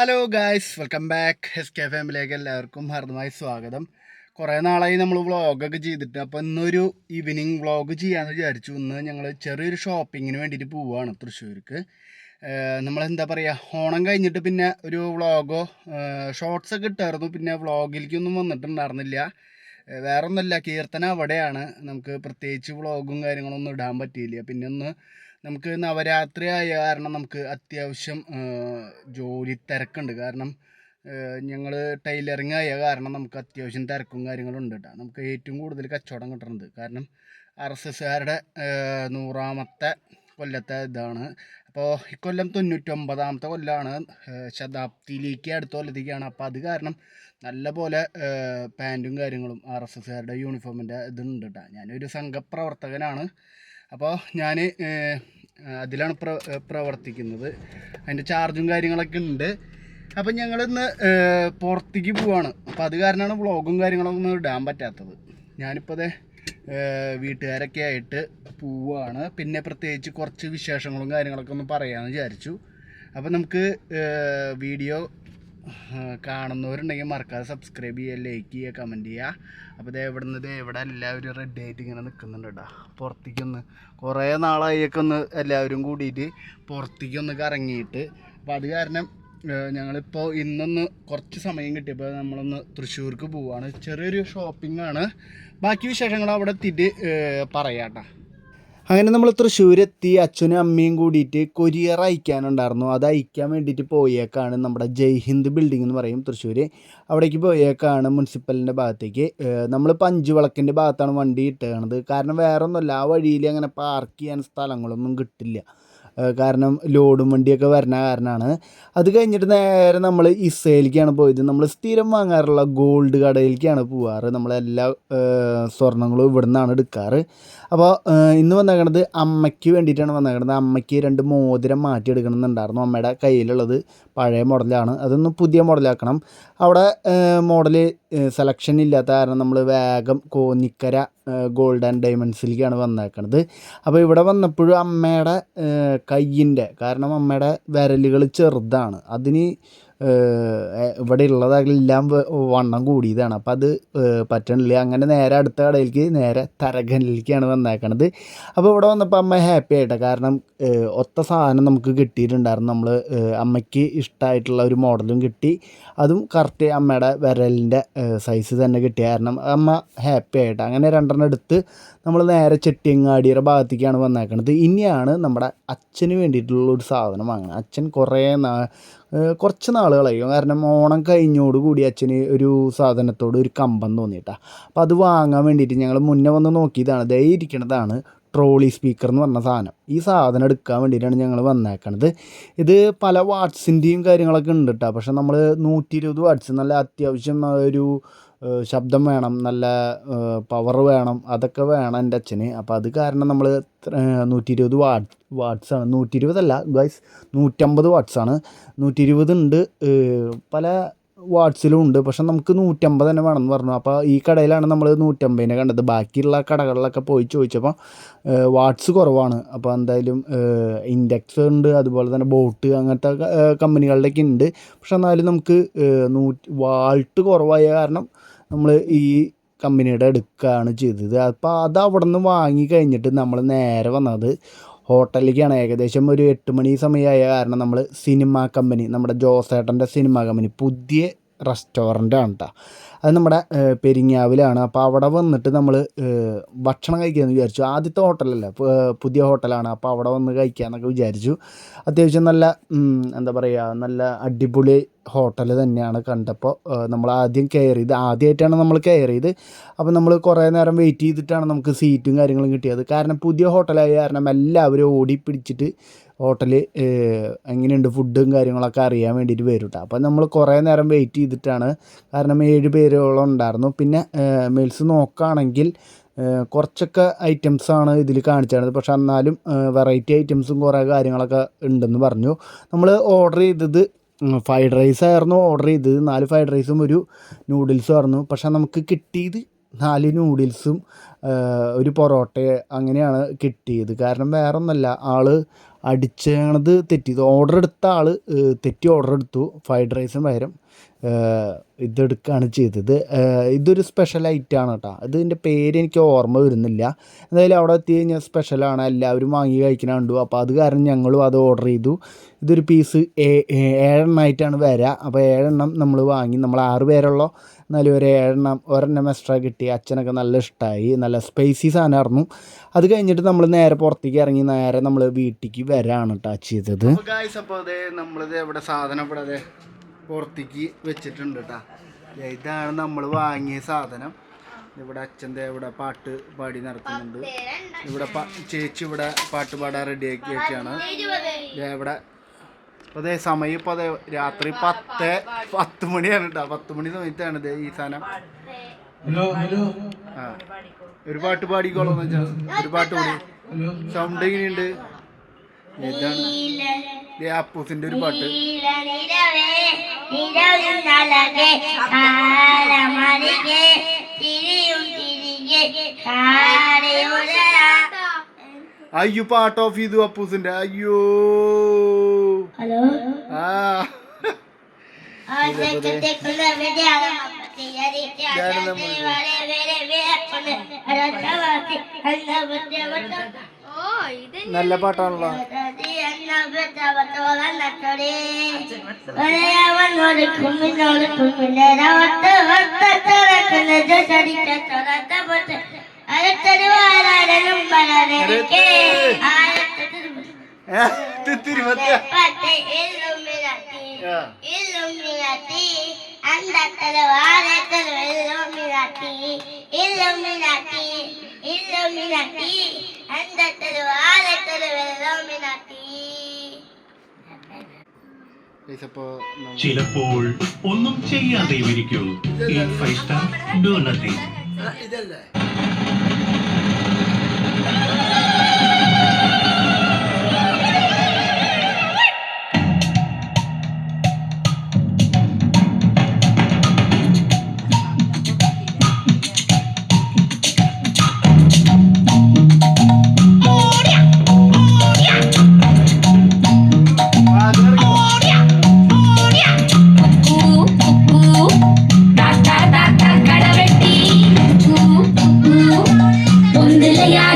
Hello guys welcome back S K ഫാമിലിയിലേക്ക് എല്ലാവർക്കും ഹർദ്ദമായി സ്വാഗതം. കുറേ നാളായി നമ്മൾ വ്ളോഗൊക്കെ ചെയ്തിട്ട്. അപ്പോൾ ഇന്നൊരു ഈവനിങ് വ്ളോഗ് ചെയ്യാമെന്ന് വിചാരിച്ചു. ഇന്ന് ഞങ്ങൾ ചെറിയൊരു ഷോപ്പിങ്ങിന് വേണ്ടിയിട്ട് പോവുകയാണ് തൃശ്ശൂർക്ക്. നമ്മളെന്താ പറയുക ഓണം കഴിഞ്ഞിട്ട് പിന്നെ ഒരു വ്ളോഗോ ഷോർട്സൊക്കെ ഇട്ടായിരുന്നു. പിന്നെ വ്ളോഗിലേക്കൊന്നും വന്നിട്ടുണ്ടായിരുന്നില്ല. ഏഹ് വേറെ ഒന്നുമല്ല കീർത്തന അവിടെയാണ്. നമുക്ക് പ്രത്യേകിച്ച് വ്ളോഗും കാര്യങ്ങളൊന്നും ഇടാൻ പറ്റിയില്ല. പിന്നെ ഒന്ന് നമുക്ക് നവരാത്രി ആയ കാരണം നമുക്ക് അത്യാവശ്യം ജോലി തിരക്കുണ്ട്. കാരണം ഞങ്ങൾ ടൈലറിങ് ആയ കാരണം നമുക്ക് അത്യാവശ്യം തിരക്കും കാര്യങ്ങളും ഉണ്ട് കേട്ടോ നമുക്ക് ഏറ്റവും കൂടുതൽ കച്ചവടം കിട്ടുന്നത് കാരണം ആർ എസ് എസ്സുകാരുടെ നൂറാമത്തെ കൊല്ലത്തെ ഇതാണ്. അപ്പോൾ ഇക്കൊല്ലം തൊണ്ണൂറ്റൊമ്പതാമത്തെ കൊല്ലമാണ് ശതാബ്ദിയിലേക്ക് അടുത്ത കൊല്ലത്തേക്കാണ്. അപ്പോൾ അത് കാരണം നല്ല പോലെ പാന്റും കാര്യങ്ങളും ആർ എസ് എസ്സുകാരുടെ യൂണിഫോമിന്റെ ഇതുണ്ട് കേട്ടോ ഞാനൊരു സംഘപ്രവർത്തകനാണ്. അപ്പോൾ ഞാൻ അതിലാണ് പ്ര പ്രവർത്തിക്കുന്നത്. അതിന്റെ ചാർജും കാര്യങ്ങളൊക്കെ ഉണ്ട്. അപ്പം ഞങ്ങളിന്ന് പുറത്തേക്ക് പോവാണ്. അപ്പോൾ അത് കാരണമാണ് വ്ളോഗും കാര്യങ്ങളൊന്നും ഇടാൻ പറ്റാത്തത്. ഞാനിപ്പോൾ അതെ വീട്ടുകാരൊക്കെ ആയിട്ട് പോവാണ്. പിന്നെ പ്രത്യേകിച്ച് കുറച്ച് വിശേഷങ്ങളും കാര്യങ്ങളൊക്കെ ഒന്ന് പറയാമെന്ന് വിചാരിച്ചു. അപ്പോൾ നമുക്ക് വീഡിയോ കാണുന്നവരുണ്ടെങ്കിൽ മറക്കാതെ സബ്സ്ക്രൈബ് ചെയ്യുക ലൈക്ക് ചെയ്യുക കമന്റ് ചെയ്യുക. അപ്പോൾ ഇതേ ഇവിടെ നിന്ന് ഇവിടെ എല്ലാവരും റെഡി ആയിട്ട് ഇങ്ങനെ നിൽക്കുന്നുണ്ട് കേട്ടോ പുറത്തേക്കൊന്ന് കുറേ നാളായൊക്കെ ഒന്ന് എല്ലാവരും കൂടിയിട്ട് പുറത്തേക്കൊന്ന് കറങ്ങിയിട്ട്. അപ്പോൾ അത് കാരണം ഞങ്ങളിപ്പോൾ ഇന്നൊന്ന് കുറച്ച് സമയം കിട്ടിയപ്പോൾ നമ്മളൊന്ന് തൃശ്ശൂർക്ക് പോവുകയാണ് ചെറിയൊരു ഷോപ്പിംഗ് ആണ്. ബാക്കി വിശേഷങ്ങൾ അവിടെ എത്തിയിട്ട് പറയാം കേട്ടോ അങ്ങനെ നമ്മൾ തൃശ്ശൂരെത്തി അച്ഛനും അമ്മയും കൂടിയിട്ട് കൊരിയർ അയക്കാനുണ്ടായിരുന്നു. അത് അയക്കാൻ വേണ്ടിയിട്ട് പോയേക്കാണ് നമ്മുടെ ജയ്ഹിന്ദ് ബിൽഡിംഗ് എന്ന് പറയും തൃശ്ശൂർ അവിടേക്ക് പോയേക്കാണ് മുനിസിപ്പലിന്റെ ഭാഗത്തേക്ക്. നമ്മൾ പഞ്ചുവിളക്കിന്റെ ഭാഗത്താണ് വണ്ടി ഇട്ടേണത് കാരണം വേറെ ഒന്നുമല്ല ആ വഴിയിൽ അങ്ങനെ പാർക്ക് ചെയ്യാൻ സ്ഥലങ്ങളൊന്നും കിട്ടില്ല. കാരണം ലോഡും വണ്ടിയൊക്കെ വരുന്ന കാരണമാണ് അത് കഴിഞ്ഞിട്ട് നേരെ നമ്മൾ ഇസ്രയേലിലേക്കാണ് പോയത്. നമ്മൾ സ്ഥിരം വാങ്ങാറുള്ള ഗോൾഡ് കടയിലേക്കാണ് പോവാറ്. നമ്മളെല്ലാ സ്വർണങ്ങളും ഇവിടെ നിന്നാണ് എടുക്കാറ്. അപ്പോൾ ഇന്ന് വന്നേക്കണത് അമ്മയ്ക്ക് വേണ്ടിയിട്ടാണ് വന്നേക്കണത്. അമ്മയ്ക്ക് രണ്ട് മോതിരം മാറ്റി എടുക്കണമെന്നുണ്ടായിരുന്നു അമ്മയുടെ കയ്യിലുള്ളത്. പഴയ മോഡലാണ്. അതൊന്ന് പുതിയ മോഡലാക്കണം. അവിടെ മോഡൽ സെലക്ഷൻ ഇല്ലാത്ത കാരണം നമ്മൾ വേഗം കോന്നിക്കര ഗോൾഡ് ആൻഡ് ഡയമണ്ട്സിലേക്കാണ് വന്നേക്കണത്. അപ്പോൾ ഇവിടെ വന്നപ്പോഴും അമ്മയുടെ കയ്യിന്റെ കാരണം അമ്മയുടെ വിരലുകൾ ചെറുതാണ്. അതിന് ഇവിടെ ഉള്ളതെല്ലാം വണ്ണം കൂടിയതാണ്. അപ്പം അത് പറ്റണില്ല. അങ്ങനെ നേരെ അടുത്ത കടയിലേക്ക് നേരെ തരകനിലേക്കാണ് വന്നേക്കണത്. അപ്പോൾ ഇവിടെ വന്നപ്പോൾ അമ്മ ഹാപ്പി ആയിട്ടാണ് കാരണം ഒത്ത സാധനം നമുക്ക് കിട്ടിയിട്ടുണ്ടായിരുന്നു. നമ്മൾ അമ്മയ്ക്ക് ഇഷ്ടമായിട്ടുള്ള ഒരു മോഡലും കിട്ടി. അതും കറക്റ്റ് അമ്മയുടെ വിരലിന്റെ സൈസ് തന്നെ കിട്ടിയ കാരണം അമ്മ ഹാപ്പി ആയിട്ട്? അങ്ങനെ രണ്ടെണ്ണം എടുത്ത് നമ്മൾ നേരെ ചെട്ടിയങ്ങാടിയുടെ ഭാഗത്തേക്കാണ് വന്നേക്കണത്. ഇനിയാണ് നമ്മുടെ അച്ഛന് വേണ്ടിയിട്ടുള്ള ഒരു സാധനം വാങ്ങുന്നത് അച്ഛൻ കുറേ കുറച്ച് നാളുകളായി. കാരണം ഓണം കഴിഞ്ഞോടുകൂടി അച്ഛന് ഒരു സാധനത്തോട് ഒരു കമ്പം തോന്നിയിട്ടാ. അപ്പോൾ അത് വാങ്ങാൻ വേണ്ടിയിട്ട് ഞങ്ങൾ മുന്നേ വന്ന് നോക്കിയതാണ്. ദേ ഇരിക്കണതാണ് ട്രോളി സ്പീക്കർ എന്ന് പറഞ്ഞ സാധനം. ഈ സാധനം എടുക്കാൻ വേണ്ടിയിട്ടാണ് ഞങ്ങൾ വന്നേക്കണത്. ഇത് പല വാട്ട്സിന്റെയും കാര്യങ്ങളൊക്കെ ഉണ്ട് കേട്ടോ പക്ഷെ നമ്മൾ നൂറ്റി ഇരുപത് വാട്ട്സ് നല്ല അത്യാവശ്യം ഒരു ശബ്ദം വേണം നല്ല പവർ വേണം അതൊക്കെ വേണം എന്റെ അച്ഛന്. അപ്പോൾ അത് കാരണം നമ്മൾ നൂറ്റി ഇരുപത് വാട്ട് വാട്ട്സാണ് നൂറ്റി ഇരുപതല്ല ഗൈസ് നൂറ്റമ്പത് വാട്ട്സാണ് നൂറ്റി ഇരുപത് ഉണ്ട് പല വാട്ട്സിലും ഉണ്ട്. പക്ഷെ നമുക്ക് നൂറ്റമ്പത് തന്നെ വേണമെന്ന് പറഞ്ഞു. അപ്പോൾ ഈ കടയിലാണ് നമ്മൾ നൂറ്റമ്പതിനെ കണ്ടത്. ബാക്കിയുള്ള കടകളിലൊക്കെ പോയി ചോദിച്ചപ്പോൾ വാട്ട്സ് കുറവാണ്. അപ്പോൾ എന്തായാലും ഇൻഡെക്സ് ഉണ്ട് അതുപോലെ തന്നെ ബോട്ട് അങ്ങനത്തെ കമ്പനികളുടെയൊക്കെ ഉണ്ട്. പക്ഷെ എന്നാലും നമുക്ക് നൂറ്റി വാൾട്ട് കുറവായ കാരണം നമ്മൾ ഈ കമ്പനിയുടെ എടുക്കുകയാണ് ചെയ്തത്. അപ്പോൾ അത് അവിടെ നിന്ന് വാങ്ങി കഴിഞ്ഞിട്ട് നമ്മൾ നേരെ വന്നത് ഹോട്ടലിലേക്കാണ് ഏകദേശം ഒരു എട്ട് മണി സമയമായ കാരണം നമ്മൾ സിനിമ കമ്പനി നമ്മുടെ ജോസേട്ടന്റെ സിനിമ കമ്പനി പുതിയ റെസ്റ്റോറന്റ് ആണ് കേട്ടോ അത് നമ്മുടെ പെരിങ്ങാവിലാണ്. അപ്പോൾ അവിടെ വന്നിട്ട് നമ്മൾ ഭക്ഷണം കഴിക്കാമെന്ന് വിചാരിച്ചു. ആദ്യത്തെ ഹോട്ടലല്ല? പുതിയ ഹോട്ടലാണ്. അപ്പോൾ അവിടെ വന്ന് കഴിക്കാമെന്നൊക്കെ വിചാരിച്ചു. അത്യാവശ്യം നല്ല എന്താ പറയുക നല്ല അടിപൊളി ഹോട്ടൽ തന്നെയാണ് കണ്ടപ്പോൾ നമ്മൾ ആദ്യം കെയർ ചെയ്ത് ആദ്യമായിട്ടാണ് നമ്മൾ കെയർ ചെയ്ത് അപ്പോൾ നമ്മൾ കുറേ നേരം വെയിറ്റ് ചെയ്തിട്ടാണ് നമുക്ക് സീറ്റും കാര്യങ്ങളും കിട്ടിയത്. കാരണം പുതിയ ഹോട്ടലായ കാരണം എല്ലാവരും ഓടി പിടിച്ചിട്ട് ഹോട്ടൽ എങ്ങനെയുണ്ട് ഫുഡും കാര്യങ്ങളൊക്കെ അറിയാൻ വേണ്ടിയിട്ട് വരും കേട്ടോ അപ്പോൾ നമ്മൾ കുറേ നേരം വെയിറ്റ് ചെയ്തിട്ടാണ്. കാരണം ഏഴ് പേരോളം ഉണ്ടായിരുന്നു. പിന്നെ മെയിൽസ് നോക്കുകയാണെങ്കിൽ കുറച്ചൊക്കെ ഐറ്റംസാണ് ഇതിൽ കാണിച്ചിരുന്നത്. പക്ഷെ എന്നാലും വെറൈറ്റി ഐറ്റംസും കുറേ കാര്യങ്ങളൊക്കെ ഉണ്ടെന്ന് പറഞ്ഞു. നമ്മൾ ഓർഡർ ചെയ്തത് ഫ്രൈഡ് റൈസ് ആയിരുന്നു ഓർഡർ ചെയ്തത്. നാല് ഫ്രൈഡ് റൈസും ഒരു നൂഡിൽസും ആയിരുന്നു. പക്ഷെ നമുക്ക് കിട്ടിയത് നാല് നൂഡിൽസും ഒരു പൊറോട്ട അങ്ങനെയാണ് കിട്ടിയത്. കാരണം വേറെ ഒന്നല്ല ആൾ അടിച്ചത് തെറ്റി. ഇത് ഓർഡർ എടുത്ത ആൾ തെറ്റി ഓർഡർ എടുത്തു. ഫ്രൈഡ് റൈസിന് പകരം ഇതെടുക്കുകയാണ് ചെയ്തത്. ഇതൊരു സ്പെഷ്യൽ ഐറ്റമാണ് കേട്ടോ. ഇതിന്റെ പേര് എനിക്ക് ഓർമ്മ വരുന്നില്ല. എന്തായാലും അവിടെ എത്തി കഴിഞ്ഞാൽ സ്പെഷ്യലാണ് എല്ലാവരും വാങ്ങി കഴിക്കണ കണ്ടു. അപ്പോൾ അത് കാരണം ഞങ്ങളും അത് ഓർഡർ ചെയ്തു. ഇതൊരു പീസ് ഏഴെണ്ണമായിട്ടാണ് വരിക അപ്പോൾ ഏഴെണ്ണം നമ്മൾ വാങ്ങി. നമ്മൾ ആറ് പേരുള്ള എന്നാലും ഒരു ഏഴെണ്ണം ഒരെണ്ണം എക്സ്ട്രാ കിട്ടി. അച്ഛനൊക്കെ നല്ല ഇഷ്ടമായി നല്ല സ്പൈസി സാധനമായിരുന്നു. അത് കഴിഞ്ഞിട്ട് നമ്മൾ നേരെ പുറത്തേക്ക് ഇറങ്ങി നേരെ നമ്മൾ വീട്ടിലേക്ക് വരാണ് കേട്ടോ ചെയ്തത്. അപ്പോൾ നമ്മളിത് എവിടെ സാധനം ഇവിടെ പുറത്തേക്ക് വെച്ചിട്ടുണ്ട് കേട്ടോ ഇതാണ് നമ്മൾ വാങ്ങിയ സാധനം. ഇവിടെ അച്ഛന്റെ ഇവിടെ പാട്ട് പാടി നടത്തുന്നുണ്ട്. ഇവിടെ ചേച്ചി ഇവിടെ പാട്ട് പാടാൻ റെഡിയാക്കിയൊക്കെയാണ് ഇവിടെ അപ്പോൾ അതേ സമയം ഇപ്പോൾ അതെ രാത്രി പത്ത് പത്ത് മണിയാണ് കേട്ടോ പത്ത് മണി സമയത്താണ് ഇത് ഈ സാധനം. ആ. ഒരു പാട്ട് പാടിക്കോളൂ എന്ന് വെച്ചാൽ ഒരു പാട്ട് പാടി. സൗണ്ട് ഇങ്ങനെയുണ്ട് ഇതാണ്. അപ്പൂസിന്റെ ഒരു പാട്ട്. അയ്യോ പാട്ട് ഓഫ് ചെയ്തു അപ്പൂസിന്റെ. അയ്യോ. ഹലോ? ആ. നല്ല പാട്ടാണല്ലോ. ചിലപ്പോൾ ഒന്നും ചെയ്യാതെ ഇരിക്കൂ. ഫൈവ് സ്റ്റാർ ഡു നത്തിങ് ഇതല്ലേ?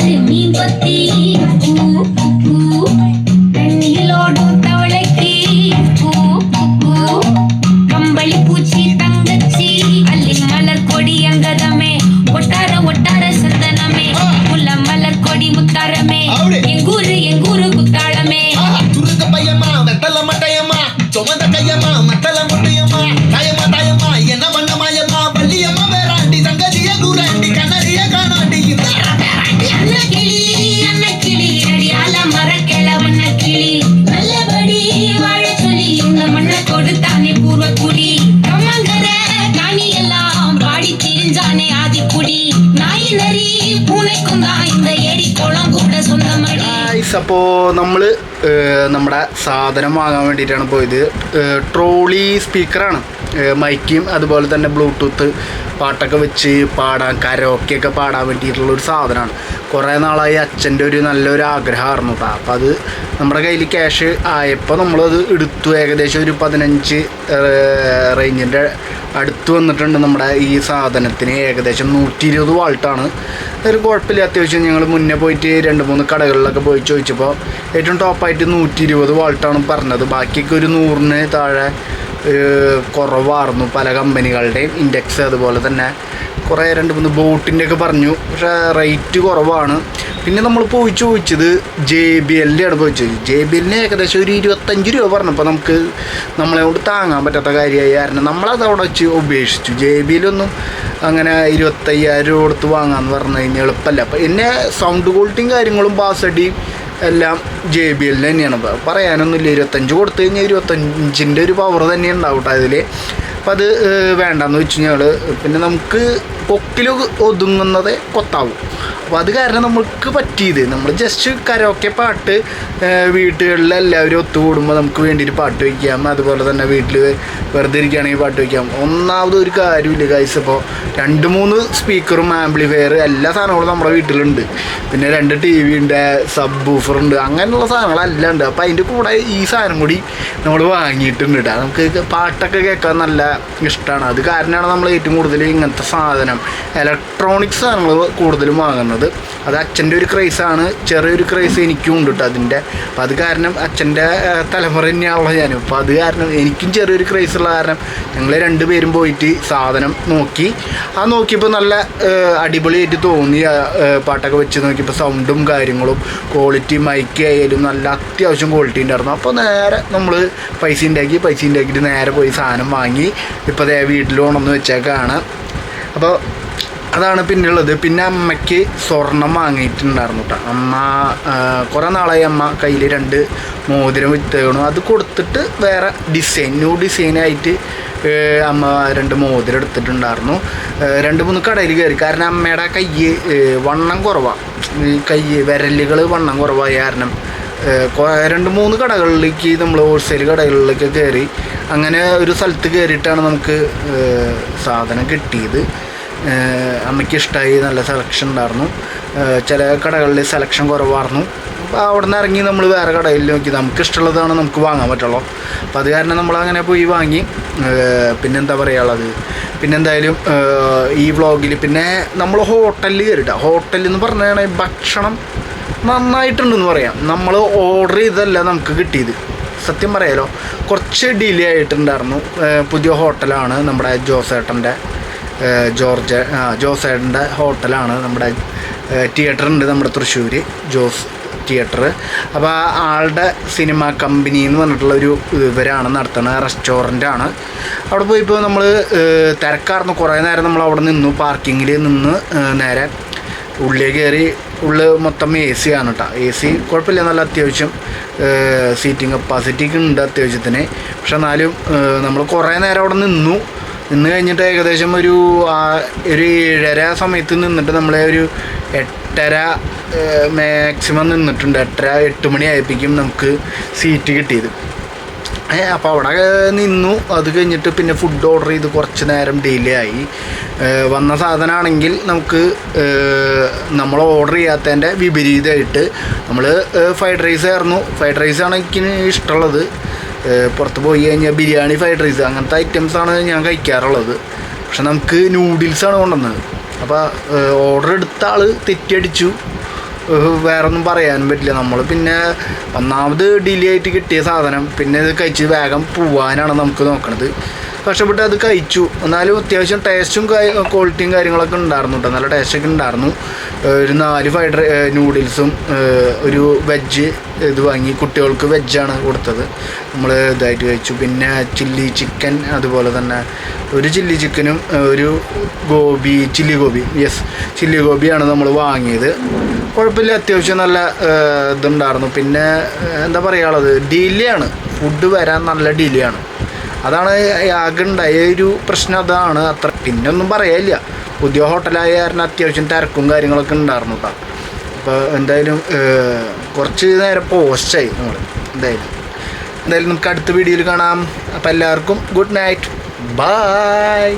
கம்பளி നമ്മൾ നമ്മുടെ സാധനം വാങ്ങാൻ വേണ്ടിയിട്ടാണ് പോയത്. ട്രോളി സ്പീക്കറാണ്. മൈക്കും അതുപോലെ തന്നെ ബ്ലൂടൂത്ത് പാട്ടൊക്കെ വെച്ച് പാടാൻ കരോക്കെയൊക്കെ പാടാൻ വേണ്ടിയിട്ടുള്ള ഒരു സാധനമാണ്. കുറേ നാളായി അച്ഛന്റെ ഒരു നല്ലൊരു ആഗ്രഹമായിരുന്നു കേട്ടോ. അപ്പോൾ അത് നമ്മുടെ കയ്യിൽ ക്യാഷ് ആയപ്പോൾ നമ്മളത് എടുത്തു. ഏകദേശം ഒരു പതിനഞ്ച് റേഞ്ചിന്റെ അടുത്ത് വന്നിട്ടുണ്ട് നമ്മുടെ ഈ സാധനത്തിന് ഏകദേശം നൂറ്റി ഇരുപത് വാൾട്ടാണ്. ഒരു കുഴപ്പമില്ല അത്യാവശ്യം ഞങ്ങൾ മുന്നേ പോയിട്ട് രണ്ട് മൂന്ന് കടകളിലൊക്കെ പോയി ചോദിച്ചപ്പോൾ ഏറ്റവും ടോപ്പായിട്ട് നൂറ്റി ഇരുപത് വാൾട്ടാണ് പറഞ്ഞത്. ബാക്കിയൊക്കെ ഒരു നൂറിന് താഴെ കുറവായിരുന്നു പല കമ്പനികളുടെയും ഇൻഡെക്സ് അതുപോലെ തന്നെ കുറേ രണ്ട് മൂന്ന് ബോട്ടിന്റെ ഒക്കെ പറഞ്ഞു. പക്ഷേ റേറ്റ് കുറവാണ്. പിന്നെ നമ്മൾ പോയി ചോദിച്ചത് ജെ ബി എല്ലിന്റെ ആണ് പോയി ചോദിച്ചത്. ജെ ബി എല്ലിന് ഏകദേശം ഒരു ഇരുപത്തഞ്ച് രൂപ പറഞ്ഞപ്പോൾ നമുക്ക് നമ്മളെ കൊണ്ട് താങ്ങാൻ പറ്റാത്ത കാര്യമായി. കാരണം നമ്മളത് അവിടെ വെച്ച് ഉപേക്ഷിച്ചു. ജെ ബിയിലൊന്നും അങ്ങനെ ഇരുപത്തയ്യായിരം രൂപ കൊടുത്ത് വാങ്ങാമെന്ന് പറഞ്ഞു കഴിഞ്ഞാൽ എളുപ്പമല്ല. അപ്പം എന്നെ സൗണ്ട് ക്വാളിറ്റിയും കാര്യങ്ങളും ബാസടിയും എല്ലാം ജെ ബി എല്ലിന് തന്നെയാണ്. പറയാനൊന്നുമില്ല. ഇരുപത്തഞ്ച് കൊടുത്തു കഴിഞ്ഞാൽ ഇരുപത്തഞ്ചിന്റെ ഒരു പവർ തന്നെ ഉണ്ടാവും കേട്ടോ അതിൽ. അപ്പം അത് വേണ്ടെന്ന് വെച്ച് കഴിഞ്ഞാൽ പിന്നെ നമുക്ക് കൊക്കിൽ ഒതുങ്ങുന്നത് കൊത്താവും. അപ്പോൾ അത് കാരണം നമുക്ക് പറ്റിയത്. നമ്മൾ ജസ്റ്റ് കരോക്കെ പാട്ട് വീട്ടുകളിൽ എല്ലാവരും ഒത്തുകൂടുമ്പോൾ നമുക്ക് വേണ്ടിയിട്ട് പാട്ട് വയ്ക്കാം അതുപോലെ തന്നെ വീട്ടിൽ വെറുതെ ഇരിക്കുകയാണെങ്കിൽ പാട്ട് വയ്ക്കാം ഒന്നാമത് ഒരു കാര്യമില്ല ഗൈസ് ഇപ്പോൾ രണ്ട് മൂന്ന് സ്പീക്കറും ആംപ്ലിഫയർ എല്ലാ സാധനങ്ങളും നമ്മുടെ വീട്ടിലുണ്ട്. പിന്നെ രണ്ട് ടി വി ഉണ്ട് സബ് ബൂഫർ ഉണ്ട് അങ്ങനെയുള്ള സാധനങ്ങളെല്ലാം ഉണ്ട്. അപ്പോൾ അതിന്റെ കൂടെ ഈ സാധനം കൂടി നമ്മൾ വാങ്ങിയിട്ടുണ്ട് കേട്ടോ നമുക്ക് പാട്ടൊക്കെ കേൾക്കാൻ നല്ല ഇഷ്ടമാണ്. അത് കാരണമാണ് നമ്മൾ ഏറ്റവും കൂടുതൽ ഇങ്ങനത്തെ സാധനം. ഇലക്ട്രോണിക്സ് സാധനങ്ങൾ കൂടുതലും വാങ്ങുന്നത്. അത് അച്ഛന്റെ ഒരു ക്രൈസാണ്. ചെറിയൊരു ക്രൈസ് എനിക്കും ഉണ്ട് കേട്ടോ അതിന്റെ. അപ്പം അത് കാരണം അച്ഛന്റെ തലമുറ തന്നെയാണല്ലോ ഞാനും. അപ്പോൾ അത് കാരണം എനിക്കും ചെറിയൊരു ക്രൈസ് ഉള്ള കാരണം ഞങ്ങൾ രണ്ടുപേരും പോയിട്ട് സാധനം നോക്കി. ആ നോക്കിയപ്പോൾ നല്ല അടിപൊളിയായിട്ട് തോന്നി പാട്ടൊക്കെ വെച്ച് നോക്കിയപ്പോൾ സൗണ്ടും കാര്യങ്ങളും ക്വാളിറ്റി മൈക്ക് ആയാലും നല്ല അത്യാവശ്യം ക്വാളിറ്റി ഉണ്ടായിരുന്നു. അപ്പോൾ നേരെ നമ്മൾ പൈസ ഉണ്ടാക്കി പൈസ ഉണ്ടാക്കിയിട്ട് നേരെ പോയി സാധനം വാങ്ങി. ഇപ്പോൾ അതേ വീട്ടിൽ കൊണ്ടുവന്ന് വെച്ചേക്കാണ്. അപ്പോൾ അതാണ് പിന്നെയുള്ളത്. പിന്നെ അമ്മയ്ക്ക് സ്വർണം വാങ്ങിയിട്ടുണ്ടായിരുന്നു കേട്ടോ അമ്മ കുറേ നാളായി അമ്മ കയ്യിൽ രണ്ട് മോതിരം വിത്തേണു അത് കൊടുത്തിട്ട് വേറെ ഡിസൈൻ ന്യൂ ഡിസൈനായിട്ട് അമ്മ രണ്ട് മോതിരം എടുത്തിട്ടുണ്ടായിരുന്നു. രണ്ട് മൂന്ന് കടയിൽ കയറി കാരണം അമ്മയുടെ കൈ വണ്ണം കുറവാണ് ഈ കൈ വിരലുകൾ വണ്ണം കുറവായ കാരണം രണ്ട് മൂന്ന് കടകളിലേക്ക് നമ്മൾ ഹോൾസെയിൽ കടകളിലേക്ക് കയറി അങ്ങനെ ഒരു സ്ഥലത്ത് കയറിയിട്ടാണ് നമുക്ക് സാധനം കിട്ടിയത്. അമ്മയ്ക്ക് ഇഷ്ടമായി നല്ല സെലക്ഷൻ ഉണ്ടായിരുന്നു. ചില കടകളിൽ സെലക്ഷൻ കുറവായിരുന്നു. അപ്പോൾ അവിടെ നിന്ന് ഇറങ്ങി നമ്മൾ വേറെ കടയിൽ നോക്കി. നമുക്ക് ഇഷ്ടമുള്ളതാണ് നമുക്ക് വാങ്ങാൻ പറ്റുള്ളൂ. അപ്പോൾ അത് കാരണം നമ്മൾ അങ്ങനെ പോയി വാങ്ങി. പിന്നെന്താ പറയുള്ളത് പിന്നെന്തായാലും ഈ വ്ളോഗിൽ പിന്നെ നമ്മൾ ഹോട്ടലിൽ കയറിയിട്ടാണ് ഹോട്ടലിൽ എന്ന് പറഞ്ഞാൽ ഭക്ഷണം നന്നായിട്ടുണ്ടെന്ന് പറയാം. നമ്മൾ ഓർഡർ ചെയ്തല്ല നമുക്ക് കിട്ടിയത്. സത്യം പറയാലോ. കുറച്ച് ഡിലേ ആയിട്ടുണ്ടായിരുന്നു. പുതിയ ഹോട്ടലാണ് നമ്മുടെ ജോസേട്ടന്റെ. ജോർജ് ജോസേട്ടന്റെ ഹോട്ടലാണ് നമ്മുടെ തിയേറ്റർ ഉണ്ട് നമ്മുടെ തൃശ്ശൂർ ജോസ് തിയേറ്റർ അപ്പോൾ ആളുടെ സിനിമ കമ്പനി എന്ന് പറഞ്ഞിട്ടുള്ള ഒരു ഇവരാണ് നടത്തുന്ന ആണ് അവിടെ പോയിപ്പോൾ നമ്മൾ തിരക്കാർന്ന് കുറേ നേരം നമ്മൾ അവിടെ നിന്നു. പാർക്കിങ്ങിൽ നിന്ന് നേരെ ഉള്ളിൽ കയറി ഉള്ളിൽ മൊത്തം എ സി ആണ് കേട്ടോ. എ സി കുഴപ്പമില്ല. നല്ല അത്യാവശ്യം സീറ്റിംഗ് കപ്പാസിറ്റിക്ക് ഉണ്ട് അത്യാവശ്യത്തിന്. പക്ഷെ എന്നാലും നമ്മൾ കുറേ നേരം അവിടെ നിന്നു. നിന്ന് കഴിഞ്ഞിട്ട് ഏകദേശം ഒരു ഒരു ഏഴര സമയത്ത് നിന്നിട്ട് നമ്മളെ ഒരു എട്ടര മാക്സിമം നിന്നിട്ടുണ്ട്. എട്ടര എട്ട് മണി ആയപ്പോഴേക്കും നമുക്ക് സീറ്റ് കിട്ടിയത്. അപ്പോൾ അവിടെ നിന്നു. അത് കഴിഞ്ഞിട്ട് പിന്നെ ഫുഡ് ഓർഡർ ചെയ്ത് കുറച്ച് നേരം ഡിലേ ആയി. വന്ന സാധനമാണെങ്കിൽ നമുക്ക് നമ്മൾ ഓർഡർ ചെയ്യാത്തതിന്റെ വിപരീതമായിട്ട് നമ്മൾ ഫ്രൈഡ് റൈസ് ആയിരുന്നു. ഫ്രൈഡ് റൈസാണ് എനിക്ക് ഇഷ്ടമുള്ളത്. പുറത്ത് പോയി കഴിഞ്ഞാൽ ബിരിയാണി ഫ്രൈഡ് റൈസ് അങ്ങനത്തെ ഐറ്റംസ് ആണ് ഞാൻ കഴിക്കാറുള്ളത്. പക്ഷെ നമുക്ക് നൂഡിൽസാണ് കൊണ്ടുവന്നത്. അപ്പോൾ ഓർഡർ എടുത്ത ആൾ വേറെ ഒന്നും പറയാനും പറ്റില്ല. നമ്മൾ പിന്നെ ഒന്നാമത് ഡിലേ ആയിട്ട് കിട്ടിയ സാധനം. പിന്നെ ഇത് കഴിച്ച് വേഗം പോവാനാണ് നമുക്ക് നോക്കണത്. കഷ്ടപ്പെട്ട് അത് കഴിച്ചു. എന്നാലും അത്യാവശ്യം ടേസ്റ്റും ക്വാളിറ്റിയും കാര്യങ്ങളൊക്കെ ഉണ്ടായിരുന്നു കേട്ടോ നല്ല ടേസ്റ്റൊക്കെ ഉണ്ടായിരുന്നു. ഒരു നാല് ഫ്രൈഡ് നൂഡിൽസും ഒരു വെജ് ഇത് വാങ്ങി. കുട്ടികൾക്ക് വെജാണ് കൊടുത്തത്. നമ്മൾ ഇതായിട്ട് കഴിച്ചു. പിന്നെ ചില്ലി ചിക്കൻ അതുപോലെ തന്നെ ഒരു ചില്ലി ചിക്കനും ഒരു gobi chilli gobi. Yes chilli ഗോബിയാണ് നമ്മൾ വാങ്ങിയത്. കുഴപ്പമില്ല. അത്യാവശ്യം നല്ല ഇതുണ്ടായിരുന്നു. പിന്നെ എന്താ പറയുള്ളത് ഡിലേ ആണ്. ഫുഡ് വരാൻ നല്ല ഡിലേ ആണ്. അതാണ് ആകെ ഒരു പ്രശ്നം അതാണ്. അത്ര പിന്നെ ഒന്നും പറയാനില്ല. പുതിയ ഹോട്ടലായ കാരണം അത്യാവശ്യം തിരക്കും കാര്യങ്ങളൊക്കെ ഉണ്ടായിരുന്നു കേട്ടോ അപ്പോൾ എന്തായാലും കുറച്ച് നേരം പോസ്റ്റായി നമ്മൾ എന്തായാലും. എന്തായാലും നമുക്ക് അടുത്ത വീഡിയോയിൽ കാണാം. അപ്പോൾ എല്ലാവർക്കും ഗുഡ് നൈറ്റ് ബൈ